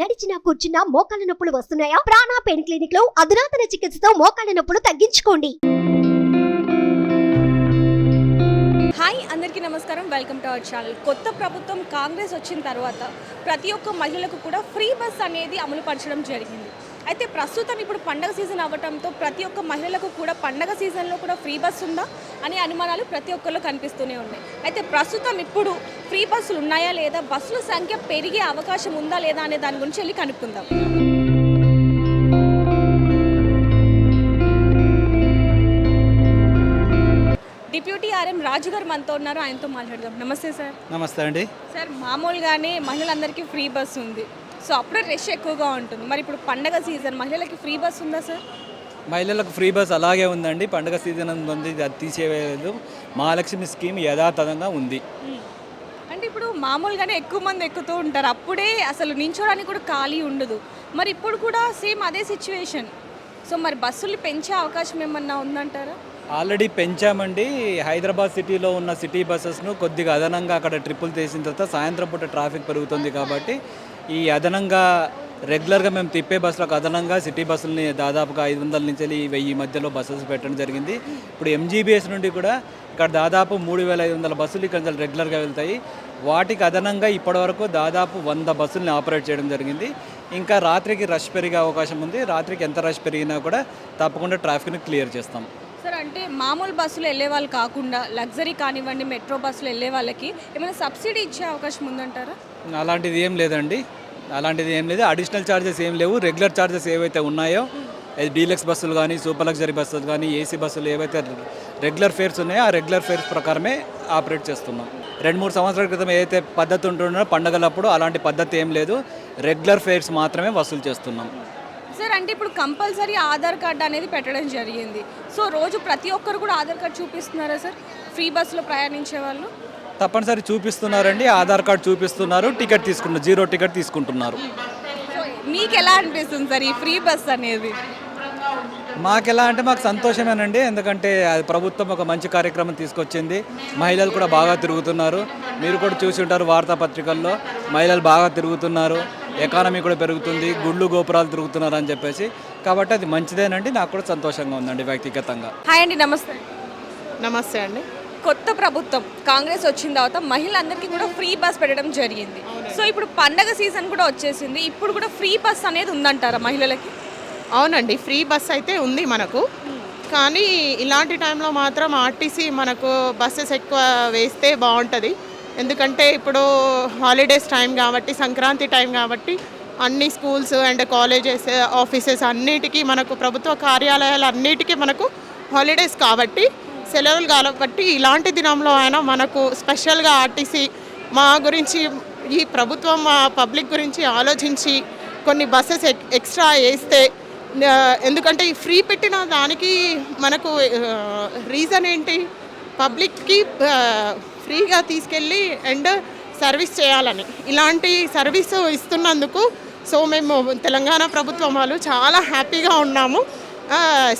నడిచినా కూర్చున్నా మోకాళ్ళ నొప్పులు వస్తున్నాయా? ప్రాణా పెయిన్ క్లినిక్లో అధునాతన చికిత్సతో మోకాళ్ళ నొప్పులు తగ్గించుకోండి. హాయ్ అందరికీ నమస్కారం. Welcome to our channel. కొత్త ప్రభుత్వం కాంగ్రెస్ వచ్చిన తర్వాత ప్రతి ఒక్క మహిళకు కూడా ఫ్రీ బస్ అనేది అమలు పరచడం జరిగింది. అయితే ప్రస్తుతం ఇప్పుడు పండగ సీజన్ అవ్వడంతో ప్రతి ఒక్క మహిళలకు కూడా పండగ సీజన్లో కూడా ఫ్రీ బస్ ఉందా అనే అనుమానాలు ప్రతి ఒక్కరిలో కనిపిస్తూనే ఉన్నాయి. అయితే ప్రస్తుతం ఇప్పుడు ఫ్రీ బస్సులు ఉన్నాయా లేదా బస్సుల సంఖ్య పెరిగే అవకాశం ఉందా లేదా అనే దాని గురించి వెళ్ళి కనుక్కుందాం. డిప్యూటీ ఆర్ఎం రాజు గారు మనతో ఉన్నారు. ఆయనతో మాట్లాడదాం. నమస్తే సార్. నమస్తే అండి. సార్ మామూలుగానే మహిళలందరికీ ఫ్రీ బస్ ఉంది. సో అప్పుడే రష్ ఎక్కువగా ఉంటుంది. మరి ఇప్పుడు పండగ సీజన్ మహిళలకి ఫ్రీ బస్ ఉందా సార్? మహిళలకు ఫ్రీ బస్ అలాగే ఉందండి. పండుగ సీజన్ ఉంది అది తీసేయలేదు. మహాలక్ష్మి స్కీమ్ యథాతథంగా ఉంది. అంటే ఇప్పుడు మామూలుగానే ఎక్కువ మంది ఎక్కుతూ ఉంటారు. అప్పుడే అసలు నించోడానికి కూడా ఖాళీ ఉండదు. మరి ఇప్పుడు కూడా సేమ్ అదే సిచ్యువేషన్. సో మరి బస్సులు పెంచే అవకాశం ఏమన్నా ఉందంటారా? ఆల్రెడీ పెంచామండి. హైదరాబాద్ సిటీలో ఉన్న సిటీ బస్సెస్ను కొద్దిగా అదనంగా అక్కడ ట్రిప్పులు తీసిన తర్వాత సాయంత్రం పూట ట్రాఫిక్ పెరుగుతుంది కాబట్టి ఈ అదనంగా రెగ్యులర్గా మేము తిప్పే బస్సులకు అదనంగా సిటీ బస్సులని దాదాపుగా ఐదు వందల నుంచి వెళ్ళి వెయ్యి మధ్యలో బస్సెస్ పెట్టడం జరిగింది. ఇప్పుడు ఎంజీబీఎస్ నుండి కూడా ఇక్కడ దాదాపు మూడు వేల ఐదు వందల బస్సులు ఇక్కడ రెగ్యులర్గా వెళ్తాయి. వాటికి అదనంగా ఇప్పటివరకు దాదాపు వంద బస్సుల్ని ఆపరేట్ చేయడం జరిగింది. ఇంకా రాత్రికి రష్ పెరిగే అవకాశం ఉంది. రాత్రికి ఎంత రష్ పెరిగినా కూడా తప్పకుండా ట్రాఫిక్ని క్లియర్ చేస్తాం. సార్ అంటే మామూలు బస్సులు వెళ్ళే వాళ్ళు కాకుండా లగ్జరీ కానివ్వండి మెట్రో బస్సులు వెళ్ళే వాళ్ళకి ఏమైనా సబ్సిడీ ఇచ్చే అవకాశం ఉందంటారా? అలాంటిది ఏం లేదండి. అలాంటిది ఏం లేదు. అడిషనల్ ఛార్జెస్ ఏం లేవు. రెగ్యులర్ ఛార్జెస్ ఏవైతే ఉన్నాయో అది డీలక్స్ బస్సులు కానీ సూపర్ లగ్జరీ బస్సులు కానీ ఏసీ బస్సులు ఏవైతే రెగ్యులర్ ఫేర్స్ ఉన్నాయో ఆ రెగ్యులర్ ఫేర్స్ ప్రకారమే ఆపరేట్ చేస్తున్నాం. రెండు మూడు సంవత్సరాల క్రితం ఏదైతే పద్ధతి ఉంటుందో పండగలప్పుడు అలాంటి పద్ధతి ఏం లేదు. రెగ్యులర్ ఫేర్స్ మాత్రమే వసూలు చేస్తున్నాం. సార్ అంటే ఇప్పుడు కంపల్సరీ ఆధార్ కార్డ్ అనేది పెట్టడం జరిగింది. సో రోజు ప్రతి ఒక్కరు కూడా ఆధార్ కార్డ్ చూపిస్తున్నారా సార్? ఫ్రీ బస్సులో ప్రయాణించే వాళ్ళు? తప్పనిసరి చూపిస్తున్నారండి. ఆధార్ కార్డ్ చూపిస్తున్నారు. టికెట్ తీసుకుంటున్నారు. జీరో టికెట్ తీసుకుంటున్నారు. మీకు ఎలా అనిపిస్తుంది సార్ ఈ ఫ్రీ బస్ అనేది? మాకు ఎలా అంటే మాకు సంతోషమేనండి. ఎందుకంటే అది ప్రభుత్వం ఒక మంచి కార్యక్రమం తీసుకొచ్చింది. మహిళలు కూడా బాగా తిరుగుతున్నారు. మీరు కూడా చూసి ఉంటారు వార్తాపత్రికల్లో. మహిళలు బాగా తిరుగుతున్నారు. ఎకానమీ కూడా పెరుగుతుంది గుళ్ళు గోపురాలు తిరుగుతున్నారు అని చెప్పేసి. కాబట్టి అది మంచిదేనండి నాకు కూడా సంతోషంగా ఉందండి వ్యక్తిగతంగా. హాయ్ అండి నమస్తే. నమస్తే అండి. కొత్త ప్రభుత్వం కాంగ్రెస్ వచ్చిన తర్వాత మహిళలందరికీ కూడా ఫ్రీ బస్ పెట్టడం జరిగింది. సో ఇప్పుడు పండగ సీజన్ కూడా వచ్చేసింది. ఇప్పుడు కూడా ఫ్రీ బస్ అనేది ఉందంటారా మహిళలకి? అవునండి ఫ్రీ బస్ అయితే ఉంది మనకు. కానీ ఇలాంటి టైంలో మాత్రం ఆర్టీసీ మనకు బస్సెస్ ఎక్కువ వేస్తే బాగుంటుంది. ఎందుకంటే ఇప్పుడు హాలిడేస్ టైం కాబట్టి సంక్రాంతి టైం కాబట్టి అన్ని స్కూల్స్ అండ్ కాలేజెస్ ఆఫీసెస్ అన్నిటికీ మనకు ప్రభుత్వ కార్యాలయాలు అన్నిటికీ మనకు హాలిడేస్ కాబట్టి సెలవులు కాబట్టి ఇలాంటి దినంలో అయినా మనకు స్పెషల్గా ఆర్టీసీ మా గురించి ఈ ప్రభుత్వం మా పబ్లిక్ గురించి ఆలోచించి కొన్ని బస్సెస్ ఎక్స్ట్రా వేస్తే ఎందుకంటే ఈ ఫ్రీ పెట్టిన దానికి మనకు రీజన్ ఏంటి? పబ్లిక్కి ఫ్రీగా తీసుకెళ్ళి అండ్ సర్వీస్ చేయాలని. ఇలాంటి సర్వీస్ ఇస్తున్నందుకు సో మేము తెలంగాణ ప్రభుత్వం వాళ్ళు చాలా హ్యాపీగా ఉన్నాము.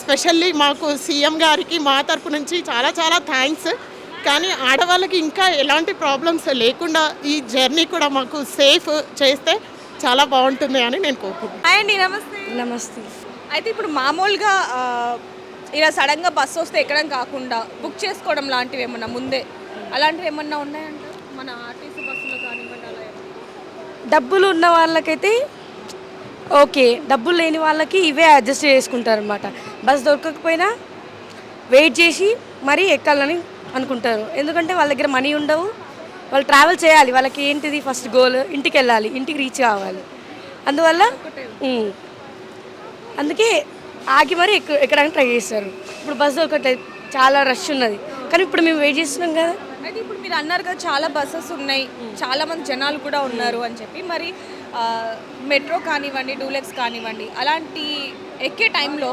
స్పెషల్లీ మాకు సీఎం గారికి మా తరపు నుంచి చాలా చాలా థ్యాంక్స్. కానీ ఆడవాళ్ళకి ఇంకా ఎలాంటి ప్రాబ్లమ్స్ లేకుండా ఈ జర్నీ కూడా మాకు సేఫ్ చేస్తే చాలా బాగుంటుంది అని నేను కోరుకుంటున్నాను. అండి నమస్తే. నమస్తే. అయితే ఇప్పుడు మామూలుగా ఇలా సడన్గా బస్సు వస్తే ఎక్కడం కాకుండా బుక్ చేసుకోవడం లాంటివి ఏమన్నా ముందే అలాంటివి ఏమన్నా ఉన్నాయంట? మన ఆర్టీసీ బస్సులో కానివ్వండి అలా ఏమన్నా? డబ్బులు ఉన్న వాళ్ళకైతే ఓకే. డబ్బులు లేని వాళ్ళకి ఇవే అడ్జస్ట్ చేసుకుంటారు అనమాట బస్ దొరకకపోయినా వెయిట్ చేసి మరీ ఎక్కాలని అనుకుంటారు. ఎందుకంటే వాళ్ళ దగ్గర మనీ ఉండవు. వాళ్ళు ట్రావెల్ చేయాలి. వాళ్ళకి ఏంటిది ఫస్ట్ గోల్ ఇంటికి వెళ్ళాలి. ఇంటికి రీచ్ కావాలి. అందువల్ల. అందుకే ఆగి మరీ ఎక్క ఎక్కడానికి ట్రై చేస్తారు. ఇప్పుడు బస్ దొరకట్లేదు. చాలా రష్ ఉన్నది. కానీ ఇప్పుడు మేము వెయిట్ చేస్తున్నాం కదా. అయితే ఇప్పుడు మీరు అన్నారు కదా చాలా బస్సెస్ ఉన్నాయి. చాలా మంది జనాలు కూడా ఉన్నారు అని చెప్పి. మరి మెట్రో కానివ్వండి డూలెక్స్ కానివ్వండి అలాంటి ఎక్కే టైంలో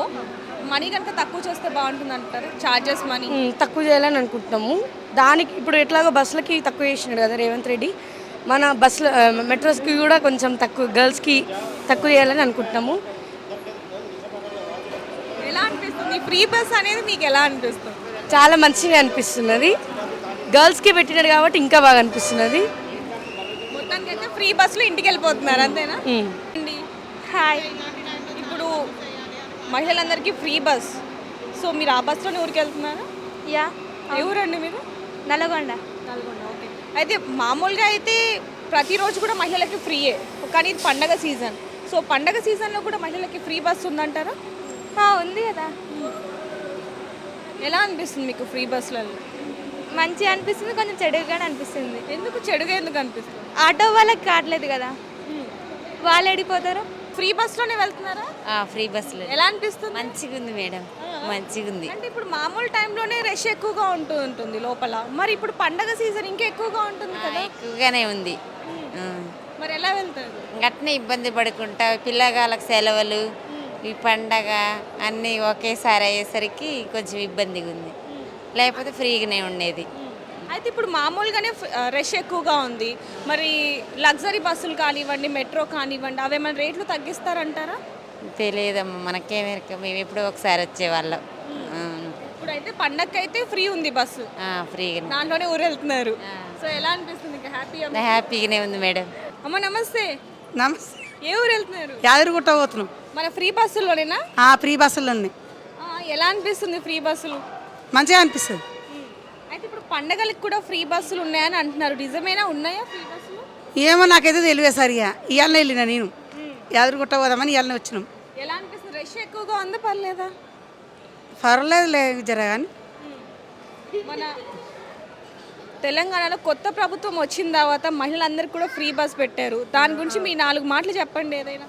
మనీ కనుక తక్కువ చేస్తే బాగుంటుంది అంటారు? చార్జెస్ మనీ తక్కువ చేయాలని అనుకుంటున్నాము. దానికి ఇప్పుడు ఎట్లాగో బస్సులకి తక్కువ చేసినాడు కదా రేవంత్ రెడ్డి. మన బస్సులో మెట్రోస్కి కూడా కొంచెం తక్కువ గర్ల్స్కి తక్కువ చేయాలని అనుకుంటున్నాము. ఎలా అనిపిస్తుంది? ఫ్రీ బస్ అనేది మీకు ఎలా అనిపిస్తుంది? చాలా మంచిగా అనిపిస్తున్నది. గర్ల్స్కి పెట్టినాడు కాబట్టి ఇంకా బాగా అనిపిస్తున్నది మొత్తానికైతే ఫ్రీ ఫ్రీ బస్సులో ఇంటికి వెళ్ళిపోతున్నారు అంతేనా? హాయ్. ఇప్పుడు మహిళలందరికీ ఫ్రీ బస్. సో మీరు ఆ బస్సులోనే ఊరికి వెళ్తున్నారా? యా. ఏ ఊరండి మీరు? నల్గొండ. నల్గొండ ఓకే. అయితే మామూలుగా అయితే ప్రతిరోజు కూడా మహిళలకి ఫ్రీయే కానీ ఇది పండగ సీజన్. సో పండగ సీజన్లో కూడా మహిళలకి ఫ్రీ బస్ ఉందంటారా? ఆ, ఉంది కదా. ఎలా అనిపిస్తుంది మీకు ఫ్రీ బస్సులలో? మంచిగా అనిపిస్తుంది కొంచెం చెడుగా అనిపిస్తుంది. ఎందుకు చెడుగా ఎందుకు అనిపిస్తుంది? ఆటో వాళ్ళకి కావట్లేదు కదా. వాళ్ళు ఎడిపోతారు? ఫ్రీ బస్సులోనే వెళ్తున్నారా? ఆ, ఫ్రీ బస్సులో. ఎలా అనిపిస్తుంది? మంచిగా ఉంది మేడం. మంచిగా ఉంది. అంటే ఇప్పుడు మామూలు టైంలోనే రష్ ఎక్కువగా ఉంటూ ఉంటుంది లోపల. మరి ఇప్పుడు పండగ సీజన్ ఇంకా ఎక్కువగా ఉంటుంది కదా? ఎక్కువగానే ఉంది. మరి ఎలా వెళ్తారు? గట్నే ఇబ్బంది పడుకుంటా పిల్లగాళ్ళకి సెలవులు ఈ పండగ అన్నీ ఒకేసారి అయ్యేసరికి కొంచెం ఇబ్బందిగా ఉంది. లేకపోతే ఫ్రీగానే ఉండేది. అయితే ఇప్పుడు మామూలుగానే రష్ ఎక్కువగా ఉంది. మరి లగ్జరీ బస్సులు కానివ్వండి మెట్రో కానివ్వండి అవేమైనా రేట్లు తగ్గిస్తారంటారా? తెలియదమ్మా మనకేమెరక మేము ఎప్పుడో ఒకసారి వచ్చేవాళ్ళం. ఇప్పుడైతే పండగకి అయితే ఫ్రీ ఉంది బస్సు. ఆ, ఫ్రీగానే. దాంట్లోనే ఊరు వెళ్తున్నారు సో ఎలా అనిపిస్తుంది ఇంకా? హ్యాపీ హ్యాపీగానే ఉంది మేడం. అమ్మ నమస్తే. నమస్తే. ఏ ఊరు వెళ్తున్నారు యాదగిరిగుట్ట పోతున్నాం. మన ఫ్రీ బస్సుల్లోనేనా? ఆ ఫ్రీ బస్సులు ఉన్నాయి ఆ, ఎలా అనిపిస్తుంది ఫ్రీ బస్సులు? మంచిగా అనిపిస్తుంది. అయితే ఇప్పుడు పండగలకు కూడా ఫ్రీ బస్సులు ఉన్నాయని అంటున్నారు. నిజమేనా? ఉన్నాయా ఫ్రీ బస్సులు? ఏమో నాకైతే తెలియదు సరిగా ఇవాళ వెళ్ళిన నేను. యాదగిరిగుట్ట పోదామని ఇవాళ వచ్చినాం. ఎలా అనిపిస్తుంది? రష్ ఎక్కువగా ఉందా? పర్లేదా? పర్వాలేదు లే జర కానీ మన తెలంగాణలో కొత్త ప్రభుత్వం వచ్చిన తర్వాత మహిళలందరికీ కూడా ఫ్రీ బస్ పెట్టారు. దాని గురించి మీ నాలుగు మాటలు చెప్పండి ఏదైనా.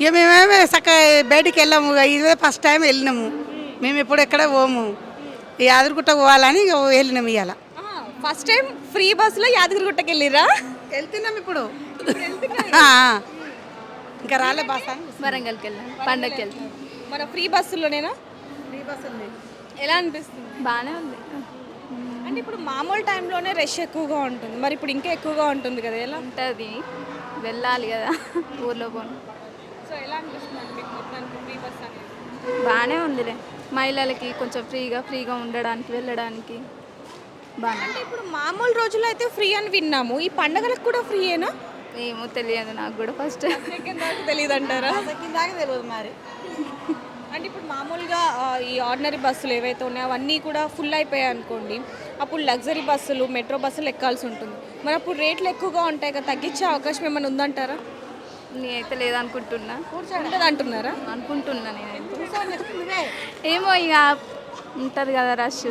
ఇక మేమేమే చక్కగా బయటికి వెళ్ళాము. ఇదే ఫస్ట్ టైం వెళ్ళినాము. మేము ఎప్పుడు ఎక్కడ పోము. యాదగిరిగుట్ట పోవాలని ఇక వెళ్ళినాము ఇవాళ ఫస్ట్ టైం ఫ్రీ బస్సులో యాదగిరిగుట్టకి వెళ్ళిరా? వెళ్తున్నాం ఇప్పుడు. ఆ, ఇంకా రాలే బస్ వరంగల్కి వెళ్ళాం పండగకి వెళ్తాం. మన ఫ్రీ బస్సులోనేనా ఎలా అనిపిస్తుంది? బాగానే ఉంది. అంటే ఇప్పుడు మామూలు టైంలోనే రష్ ఎక్కువగా ఉంటుంది. మరి ఇప్పుడు ఇంకా ఎక్కువగా ఉంటుంది కదా ఎలా? ఉంటుంది. వెళ్ళాలి కదా ఊర్లో పోను. సో ఎలా అనిపిస్తుంది మీకు మొత్తానికి ఫ్రీ బస్ అనేది? బాగానే ఉందిలే. మహిళలకి కొంచెం ఫ్రీగా ఫ్రీగా ఉండడానికి వెళ్ళడానికి బాగా అంటే ఇప్పుడు మామూలు రోజుల్లో అయితే ఫ్రీ అని విన్నాము. ఈ పండగలకు కూడా ఫ్రీయేనా? ఏమో తెలియదు నాకు కూడా ఫస్ట్ తెలియదు అంటారా తెలియదు మరి. అంటే ఇప్పుడు మామూలుగా ఈ ఆర్డినరీ బస్సులు ఏవైతే ఉన్నాయో అవన్నీ కూడా ఫుల్ అయిపోయాయి అనుకోండి. అప్పుడు లగ్జరీ బస్సులు మెట్రో బస్సులు ఎక్కాల్సి ఉంటుంది. మరి అప్పుడు రేట్లు ఎక్కువగా ఉంటాయి కదా తగ్గించే అవకాశం ఏమైనా ఉందంటారా? నేనైతే లేదనుకుంటున్నా. ఉంటుంది అంటున్నారా అనుకుంటున్నా నేనైతే. ఏమో ఇక ఉంటుంది కదా రష్.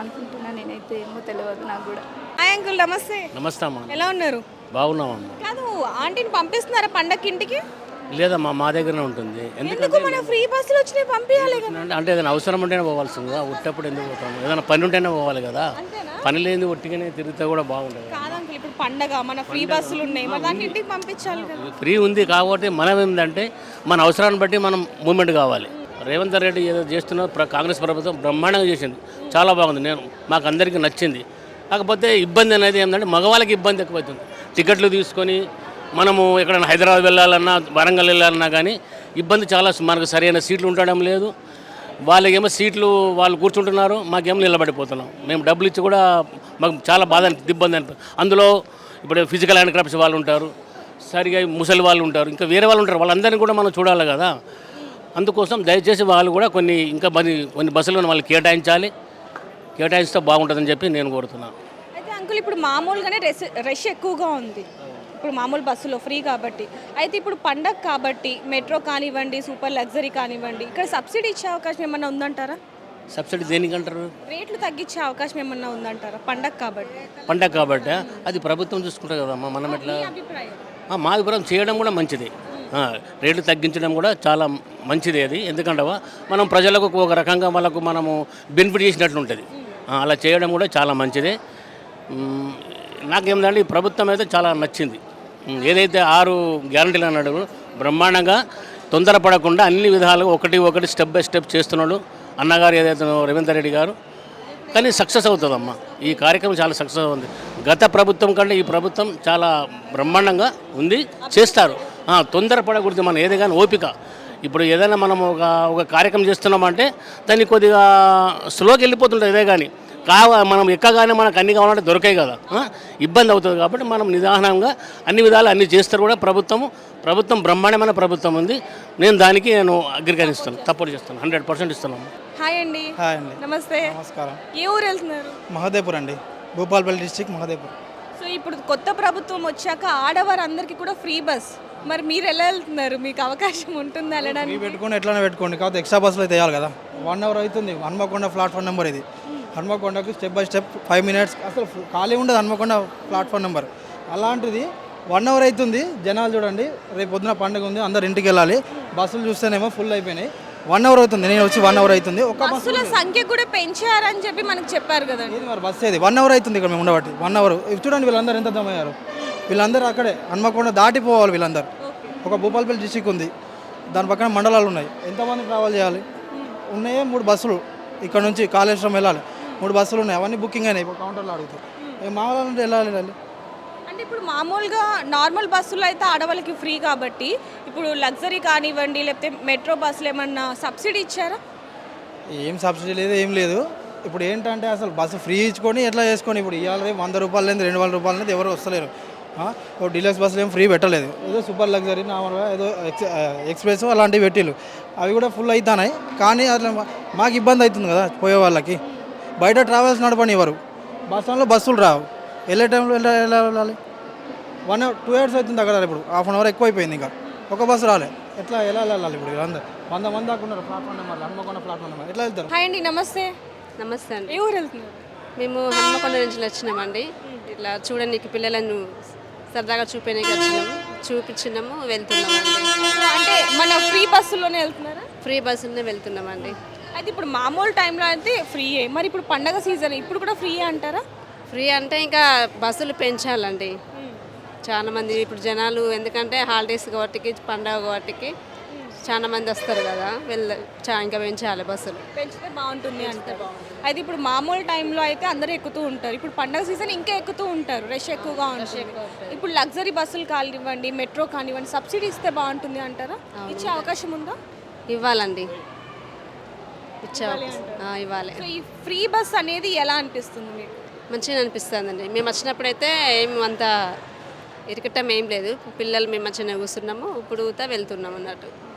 అనుకుంటున్నా నేనైతే ఏమో తెలియదు నాకు కూడా. హాయ్ అంకుల్ నమస్తే. నమస్తే అమ్మా. ఎలా ఉన్నారు? బాగున్నామమ్మా కాదు ఆంటీని పంపిస్తున్నారా పండగకి ఇంటికి? లేదమ్మా మా దగ్గరనే ఉంటుంది. ఎందుకు ఎందుకంటే మన ఫ్రీ బస్సులు వచ్చినాయి పంపించాలి కదా? అంటే- ఏదైనా అవసరం ఉంటేనే పోవాల్సిందిగా ఉట్టప్పుడు ఎందుకు పోతాము? ఏదైనా పని ఉంటేనే పోవాలి కదా. పని లేని ఒట్టిగానే తిరిగితే కూడా బాగుంటుంది కాదు. అంకుల్ ఇప్పుడు పండగ మన ఫ్రీ బస్సులు ఉన్నాయి. మరి దాన్ని ఇంటికి పంపించాలి కదా? ఫ్రీ ఉంది కాబట్టి మనం ఏంటంటే మన అవసరాన్ని బట్టి మనం మూమెంట్ కావాలి. రేవంత్ రెడ్డి ఏదో చేస్తున్న ప్ర- కాంగ్రెస్ ప్రభుత్వం బ్రహ్మాండంగా చేసింది. చాలా బాగుంది. నేను మాకు అందరికీ నచ్చింది. కాకపోతే ఇబ్బంది అనేది ఏంటంటే మగవాళ్ళకి ఇబ్బంది ఎక్కువవుతుంది టికెట్లు తీసుకొని మనము ఎక్కడైనా హైదరాబాద్ వెళ్ళాలన్నా వరంగల్ వెళ్ళాలన్నా కానీ ఇబ్బంది చాలా మనకు సరైన సీట్లు ఉండడం లేదు. వాళ్ళకేమో సీట్లు వాళ్ళు కూర్చుంటున్నారు మాకేమో నిలబడిపోతున్నాం. మేము డబ్బులు ఇచ్చి కూడా మాకు చాలా బాధ ఇబ్బంది అని అందులో ఇప్పుడు ఫిజికల్ హ్యాండిక్రాఫ్ట్స్ వాళ్ళు ఉంటారు సరిగా ముసలి వాళ్ళు ఉంటారు ఇంకా వేరే వాళ్ళు ఉంటారు వాళ్ళందరినీ కూడా మనం చూడాలి కదా. అందుకోసం దయచేసి వాళ్ళు కూడా కొన్ని ఇంకా మరి కొన్ని బస్సులను వాళ్ళు కేటాయించాలి. కేటాయిస్తే బాగుంటుందని చెప్పి నేను కోరుతున్నాను అయితే అంకుల్ ఇప్పుడు మామూలుగానే రష్ రష్ ఎక్కువగా ఉంది. ఇప్పుడు మామూలు బస్సులో ఫ్రీ కాబట్టి. అయితే ఇప్పుడు పండగ కాబట్టి మెట్రో కానివ్వండి సూపర్ లగ్జరీ కానివ్వండి ఇక్కడ సబ్సిడీ ఇచ్చే అవకాశం ఏమన్నా ఉందంటారా? సబ్సిడీ దేనికంటారు రేట్లు తగ్గించే అవకాశం ఏమన్నా ఉందంటారా పండగ కాబట్టి? పండగ కాబట్టి అది ప్రభుత్వం చూసుకుంటుంది కదమ్మా మనం ఎట్లా? మా అభిప్రాయం? చేయడం కూడా మంచిది. రేట్లు తగ్గించడం కూడా చాలా మంచిది అది. ఎందుకంటే మనం ప్రజలకు ఒక రకంగా వాళ్ళకు మనము బెనిఫిట్ చేసినట్లు ఉంటుంది. అలా చేయడం కూడా చాలా మంచిది. నాకేందంటే ఈ ప్రభుత్వం అయితే చాలా నచ్చింది. ఏదైతే ఆరు గ్యారంటీలు అన్నాడు బ్రహ్మాండంగా తొందరపడకుండా అన్ని విధాలుగా ఒకటి ఒకటి స్టెప్ బై స్టెప్ చేస్తున్నాడు. అన్నగారు ఏదైతే రేవంత్ రెడ్డి గారు. కానీ సక్సెస్ అవుతుందమ్మా. ఈ కార్యక్రమం చాలా సక్సెస్ అవుతుంది గత ప్రభుత్వం కంటే ఈ ప్రభుత్వం చాలా బ్రహ్మాండంగా ఉంది. చేస్తారు. తొందరపడకూడదు మనం ఏది కానీ ఓపిక. ఇప్పుడు ఏదైనా మనం ఒక ఒక కార్యక్రమం చేస్తున్నామంటే దాన్ని కొద్దిగా స్లోకి వెళ్ళిపోతుంటుంది. ఇదే కానీ కావ మనం ఎక్కగానే మనకు అన్ని కావాలంటే దొరకాయి కదా? ఇబ్బంది అవుతుంది కాబట్టి మనం నిదానంగా అన్ని విధాలు అన్ని చేస్తారు కూడా ప్రభుత్వం ప్రభుత్వం బ్రహ్మాండమైన ప్రభుత్వం ఉంది. నేను దానికి నేను అగ్రికరిస్తాను. తప్పుడు చేస్తాను. హండ్రెడ్ పర్సెంట్ ఇస్తున్నాను. హాయ్ అండి. హాయ్ అండి. నమస్తే. నమస్కారం. ఏ ఊరు వెళ్తున్నారు? మహదేపూర్ అండి. భూపాలపల్లి డిస్టిక్ మహదేపూర్. సో ఇప్పుడు కొత్త ప్రభుత్వం వచ్చాక ఆడవారందరికీ కూడా ఫ్రీ బస్. మరి మీరు ఎలా వెళ్తున్నారు? మీకు అవకాశం ఉంటుంది వెళ్ళడానికి? పెట్టుకొని ఎట్లనే పెట్టుకోండి. కాకపోతే ఎక్స్ట్రా బస్సులు అయితే వేయాలి కదా. వన్ అవర్ అవుతుంది. హన్మకొండ ప్లాట్ఫామ్ నెంబర్ ఇది. హన్మకొండకు step by step five minutes అసలు ఖాళీ ఉండదు హన్మకొండ ప్లాట్ఫామ్ నెంబర్ అలాంటిది వన్ అవర్ అవుతుంది. జనాలు చూడండి రేపు పొద్దున పండుగ ఉంది అందరు ఇంటికి వెళ్ళాలి. బస్సులు చూస్తేనేమో ఫుల్ అయిపోయినాయి. వన్ అవర్ అవుతుంది నేను వచ్చి వన్ అవర్ అవుతుంది. బస్సు బస్సుల సంఖ్య కూడా పెంచారని చెప్పి మనకు చెప్పారు కదండి. ఏది మరి బస్సు ఏది? వన్ అవర్ అవుతుంది ఇక్కడ మేము ఉండబట్టి. వన్ అవర్ చూడండి వీళ్ళందరూ ఎంత దమ్మయ్యారు వీళ్ళందరూ అక్కడే హన్మకొండ దాటిపోవాలి వీళ్ళందరూ. ఒక భూపాలపల్లి డిస్టిక్ ఉంది. దాని పక్కన మండలాలు ఉన్నాయి. ఎంతమంది ట్రావెల్ చేయాలి? ఉన్నాయే మూడు బస్సులు. ఇక్కడ నుంచి కాళేశ్వరం వెళ్ళాలి. మూడు బస్సులు ఉన్నాయి. అవన్నీ బుకింగ్ అయినాయి. ఇప్పుడు కౌంటర్లో అడుగుతారు ఏ మా వాళ్ళ నుండి వెళ్ళాలి? వెళ్ళాలి అంటే ఇప్పుడు మామూలుగా నార్మల్ బస్సులో అయితే ఆడవాళ్ళకి ఫ్రీ కాబట్టి ఇప్పుడు లగ్జరీ కానివ్వండి లేకపోతే మెట్రో బస్సులు ఏమన్నా సబ్సిడీ ఇచ్చారా? ఏం సబ్సిడీ లేదు ఏం లేదు. ఇప్పుడు ఏంటంటే అసలు బస్సు ఫ్రీ ఇచ్చుకొని ఎట్లా చేసుకొని ఇప్పుడు ఇవాళ రేపు వంద రూపాయలు లేదు రెండు వందల రూపాయలు లేదు ఎవరు వస్తలేరు. ఓ డీలక్స్ బస్సులు ఏం ఫ్రీ పెట్టలేదు. ఏదో సూపర్ లగ్జరీ నార్మల్గా ఏదో ఎక్స్ ఎక్స్ప్రెస్ అలాంటివి పెట్టిళ్ళు. అవి కూడా ఫుల్ అవుతున్నాయి కానీ అట్లా మాకు ఇబ్బంది అవుతుంది కదా పోయే వాళ్ళకి. బయట ట్రావెల్స్ నడపని ఎవరు బస్ స్టాండ్లో బస్సులు రావు. వెళ్ళే టైంలో ఎలా ఎలా వెళ్ళాలి? వన్ అవర్ టూ అవర్స్ అవుతుంది అక్కడ ఇప్పుడు. హాఫ్ అన్ అవర్ ఎక్కువ అయిపోయింది ఇంకా. ఒక బస్సు రాలే. ఎట్లా ఎలా వెళ్ళాలి ఇప్పుడు వీళ్ళందరూ? వంద మంది దాకా ఉన్నారు platform number Hanamkonda platform number ఎట్లా వెళ్తారు? హాయ్ అండి నమస్తే. నమస్తే అండి. ఏ ఊరు వెళ్తున్నారు? మేము హన్మకొండ నుంచి వచ్చినామండి ఇట్లా చూడడానికి పిల్లలను సరదాగా చూపించడానికి వచ్చినాము. చూపించినాము వెళ్తున్నామండి. అంటే మన ఫ్రీ బస్సులోనే వెళ్తున్నారా? ఫ్రీ బస్సులోనే వెళ్తున్నామండి. అయితే ఇప్పుడు మామూలు టైంలో అయితే ఫ్రీయే. మరి ఇప్పుడు పండగ సీజన్ ఇప్పుడు కూడా ఫ్రీయే అంటారా? ఫ్రీ అంటే ఇంకా బస్సులు పెంచాలండి. చాలా మంది ఇప్పుడు జనాలు ఎందుకంటే హాలిడేస్ కాబట్టికి పండగ కాబట్టికి చాలా మంది వస్తారు కదా వెళ్ళ చా- ఇంకా పెంచాలి బస్సులు. పెంచితే బాగుంటుంది అంటారు. అయితే ఇప్పుడు మామూలు టైంలో అయితే అందరూ ఎక్కుతూ ఉంటారు. ఇప్పుడు పండగ సీజన్ ఇంకా ఎక్కుతూ ఉంటారు. రష్ ఎక్కువగా ఉంటుంది. ఇప్పుడు లగ్జరీ బస్సులు కానివ్వండి మెట్రో కానివ్వండి సబ్సిడీ ఇస్తే బాగుంటుంది అంటారా? ఇచ్చే అవకాశం ఉందా? ఇవ్వాలండి. ఇచ్చే ఇవ్వాలి సో ఈ ఫ్రీ బస్ అనేది ఎలా అనిపిస్తుంది మీకు? మంచిగా అనిపిస్తుందండి. మేము వచ్చినప్పుడైతే ఏం అంత ఇరకటం ఏం లేదు. పిల్లలు మేము మంచిగా కూర్చున్నాము. ఇప్పుడు వెళ్తున్నాం అన్నట్టు.